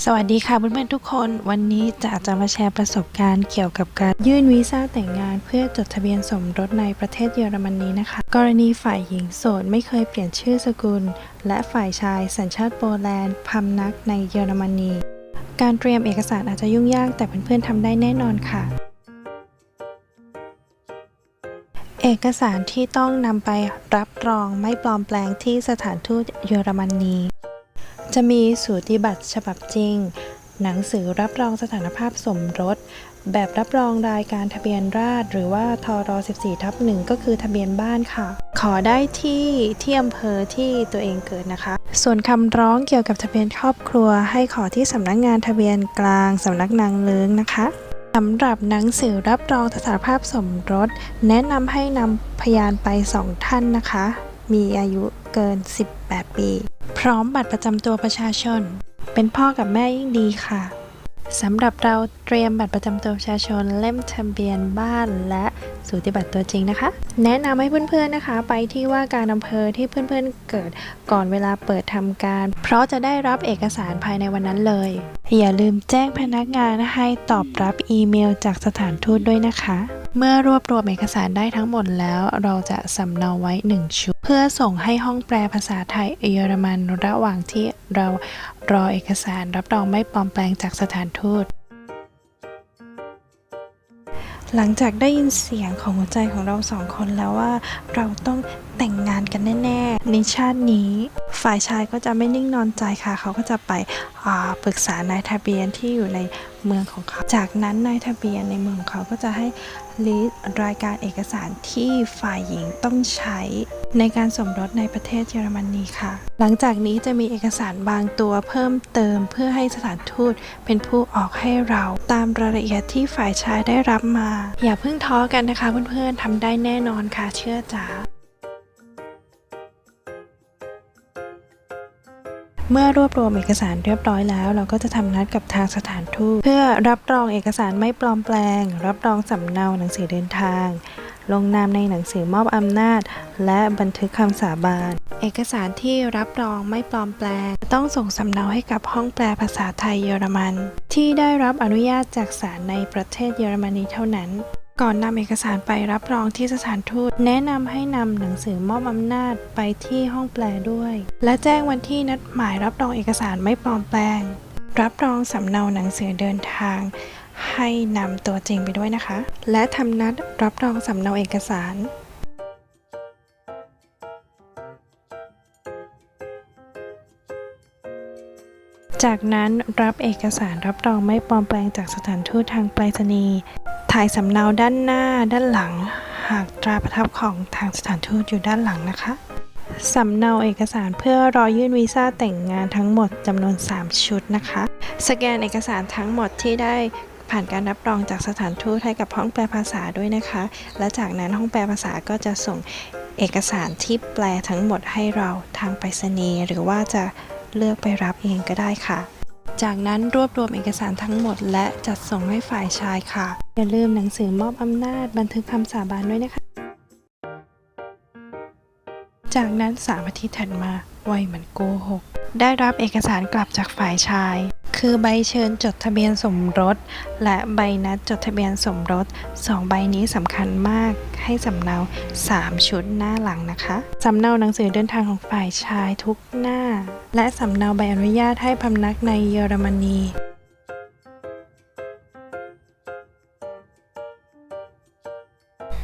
สวัสดีค่ะเพื่อนๆทุกคน วันนี้จะจะมาแชร์ประสบการณ์เกี่ยวกับการยื่นวีซ่าแต่งงานเพื่อจดทะเบียนสมรสในประเทศเยอรมนีนะคะ กรณีฝ่ายหญิงโสดไม่เคยเปลี่ยนชื่อสกุล และฝ่ายชายสัญชาติโปแลนด์พำนักในเยอรมนี การเตรียมเอกสารอาจจะยุ่งยากแต่เพื่อนๆทำได้แน่นอนค่ะเอกสารที่ต้องนำไปรับรองไม่ปลอมแปลงที่สถานทูตเยอรมนี จะมีสูติบัตรฉบับจริง หนังสือรับรองสถานภาพสมรส แบบรับรองรายการทะเบียนราษฎรหรือว่าทร14ทับ1ก็คือทะเบียนบ้านค่ะ ขอได้ที่ที่อำเภอที่ตัวเองเกิดนะคะ ส่วนคำร้องเกี่ยวกับทะเบียนครอบครัว ให้ขอที่สำนักงานทะเบียนกลางสำนักนางเลิ้งนะคะสำหรับหนังสือรับรองสถานภาพสมรส แนะนำให้นำพยานไปสองท่านนะคะ มีอายุเกิน 18 ปี พร้อมบัตรประจำตัวประชาชน เป็นพ่อกับแม่ยิ่งดีค่ะสำหรับเราเตรียมบัตรประจำตัวประชาชนเล่มทะเบียนบ้านและสูติบัตรตัวจริงนะคะ แนะนำให้เพื่อนๆนะคะ ไปที่ว่าการอำเภอที่เพื่อนๆเกิดก่อนเวลาเปิดทำการ เพราะจะได้รับเอกสารภายในวันนั้นเลย อย่าลืมแจ้งพนักงานให้ตอบรับอีเมลจากสถานทูตด้วยนะคะ เมื่อรวบรวมเอกสารได้ทั้งหมดแล้ว เราจะสำเนาไว้ 1 ชุด เพื่อส่งให้ห้องแปลภาษาไทยเยอรมันระหว่างที่เรารอเอกสารรับรองไม่ปลอมแปลงจากสถานทูตหลังจากได้ยินเสียงของหัวใจของเราสองคนแล้วว่าเราต้องแต่งงานกันแน่ๆในชาตินี้ ฝ่ายชายก็จะไม่นิ่งนอนใจค่ะ เขาก็จะไปปรึกษานายทะเบียนที่อยู่ในเมืองของเขา จากนั้นนายทะเบียนในเมืองของเขาก็จะให้ลิสต์รายการเอกสารที่ฝ่ายหญิงต้องใช้ในการสมรสในประเทศเยอรมนีค่ะ หลังจากนี้จะมีเอกสารบางตัวเพิ่มเติมเพื่อให้สถานทูตเป็นผู้ออกให้เราตามรายละเอียดที่ฝ่ายชายได้รับมา อย่าเพิ่งท้อกันนะคะเพื่อนๆทำได้แน่นอนค่ะเชื่อจ๋า เมื่อรวบรวมเอกสารเรียบร้อยแล้ว เราก็จะทำนัดกับทางสถานทูตเพื่อรับรองเอกสารไม่ปลอมแปลง รับรองสำเนาหนังสือเดินทาง ลงนามในหนังสือมอบอำนาจ และบันทึกคำสาบาน เอกสารที่รับรองไม่ปลอมแปลง ต้องส่งสำเนาให้กับห้องแปลภาษาไทยเยอรมัน ที่ได้รับอนุญาตจากศาลในประเทศเยอรมนีเท่านั้น ก่อนนำเอกสารไปรับรองที่สถานทูต แนะนำให้นำหนังสือมอบอำนาจไปที่ห้องแปลด้วย และแจ้งวันที่นัดหมายรับรองเอกสารไม่ปลอมแปลง รับรองสำเนาหนังสือเดินทาง ให้นำตัวจริงไปด้วยนะคะ และทำนัดรับรองสำเนาเอกสารจากนั้นรับเอกสารรับรองไม่ปลอมแปลงจากสถานทูตทางไปรษณีย์ ถ่ายสำเนาด้านหน้าด้านหลัง หากตราประทับของทางสถานทูตอยู่ด้านหลังนะคะสำเนาเอกสารเพื่อรอยื่นวีซ่าแต่งงานทั้งหมดจำนวน 3 ชุดนะคะ สแกนเอกสารทั้งหมดที่ได้ผ่านการรับรองจากสถานทูตให้กับห้องแปลภาษาด้วยนะคะ และจากนั้นห้องแปลภาษาก็จะส่งเอกสารที่แปลทั้งหมดให้เราทางไปรษณีย์หรือว่าจะเลือกไปรับเองก็ได้ค่ะ จากนั้นรวบรวมเอกสารทั้งหมด และจัดส่งให้ฝ่ายชายค่ะ อย่าลืมหนังสือมอบอำนาจบันทึกคำสาบานด้วยนะคะ จากนั้นสามอาทิตย์ถัดมาไวยเหมือนโกหก ได้รับเอกสารกลับจากฝ่ายชาย คือใบเชิญจดทะเบียนสมรส และใบนัดจดทะเบียนสมรสสองใบนี้สำคัญมากให้สำเนา 3 ชุดหน้าหลังนะคะสำเนาหนังสือเดินทางของฝ่ายชายทุกหน้า และสำเนาใบอนุญาตให้พำนักในเยอรมนี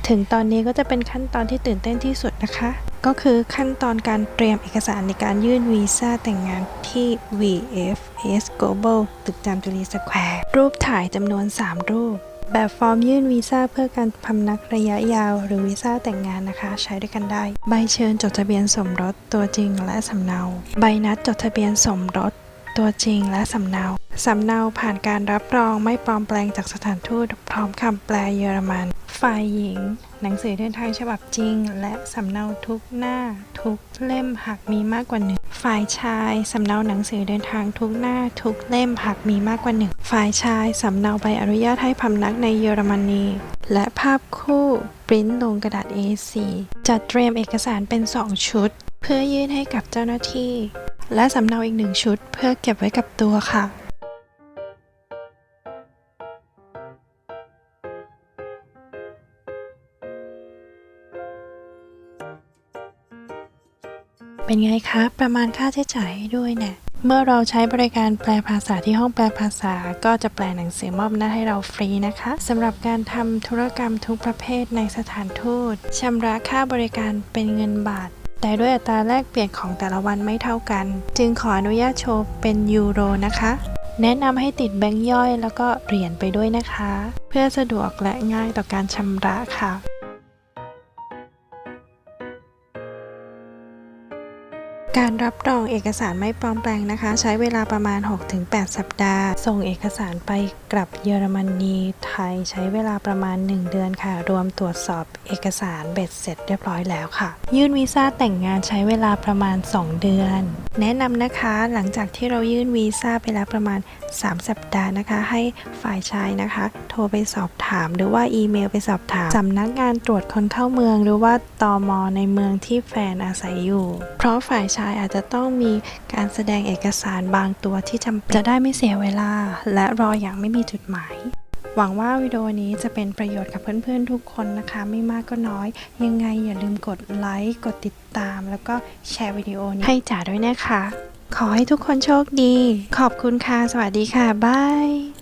ถึงตอนนี้ก็จะเป็นขั้นตอนที่ตื่นเต้นที่สุดนะคะ ก็คือขั้นตอนการเตรียมเอกสารในการยื่นวีซ่าแต่งงานที่ VFS Global ตึกจามจุรีสแควร์รูปถ่ายจำนวน 3 รูป แบบฟอร์มยื่นวีซ่าเพื่อการพำนักระยะยาว หรือวีซ่าแต่งงานนะคะ ใช้ด้วยกันได้ ใบเชิญจดทะเบียนสมรสตัวจริงและสำเนา ใบนัดจดทะเบียนสมรสตัวจริงและสำเนา สำเนาผ่านการรับรองไม่ปลอมแปลงจากสถานทูตพร้อมคำแปลเยอรมัน ฝ่ายหญิง หนังสือเดินทางฉบับจริง และสำเนาทุกหน้าทุกเล่มหากมีมากกว่าหนึ่ง ฝ่ายชาย สำเนาหนังสือเดินทางทุกหน้าทุกเล่มหากมีมากกว่าหนึ่ง ฝ่ายชาย สำเนาใบอนุญาตให้พำนักในเยอรมนี และภาพคู่ปริ้นลงกระดาษ A4 จัดเตรียมเอกสารเป็น2ชุด เพื่อยื่นให้กับเจ้าหน้าที่ และสำเนาอีกหนึ่งชุด เพื่อเก็บไว้กับตัวค่ะ เป็นไงคะ ประมาณค่าใช้จ่ายให้ด้วยเนี่ยเมื่อเราใช้บริการแปลภาษาที่ห้องแปลภาษา ก็จะแปลหนังสือมอบหน้าให้เราฟรีนะคะสำหรับการทำธุรกรรมทุกประเภทในสถานทูตชำระค่าบริการเป็นเงินบาท แต่ด้วยอัตราแลกเปลี่ยนของแต่ละวันไม่เท่ากัน จึงขออนุญาตโชว์เป็นยูโรนะคะ แนะนำให้ติดแบงค์ย่อยแล้วก็เหรียญไปด้วยนะคะ เพื่อสะดวกและง่ายต่อการชำระค่ะ การรับรองเอกสารไม่ปลอมแปลงนะคะ ใช้เวลาประมาณ 6-8 สัปดาห์ ส่งเอกสารไปกลับเยอรมนีไทยใช้เวลาประมาณ 1 เดือนค่ะ รวมตรวจสอบเอกสารเบ็ดเสร็จเรียบร้อยแล้วค่ะ ยื่นวีซ่าแต่งงานใช้เวลาประมาณ 2 เดือน แนะนำนะคะหลังจากที่เรายื่นวีซ่าไปแล้วประมาณ 3 สัปดาห์นะคะ ให้ฝ่ายชายนะคะ โทรไปสอบถาม หรือว่าอีเมลไปสอบถามสำนักงานตรวจคนเข้าเมือง หรือว่าตอมในเมืองที่แฟนอาศัยอยู่ เพราะฝ่ายชายายอาจจะต้องมีการแสดงเอกสารบางตัวที่จำเป็นจะได้ไม่เสียเวลา และรออย่างไม่มีจุดหมาย หวังว่าวิดีโอนี้จะเป็นประโยชน์กับเพื่อนๆทุกคนนะคะ ไม่มากก็น้อย ยังไงอย่าลืมกดไลค์กดติดตาม แล้วก็แชร์วิดีโอนี้ให้จ๋าด้วยนะคะ ขอให้ทุกคนโชคดี ขอบคุณค่ะ สวัสดีค่ะ บาย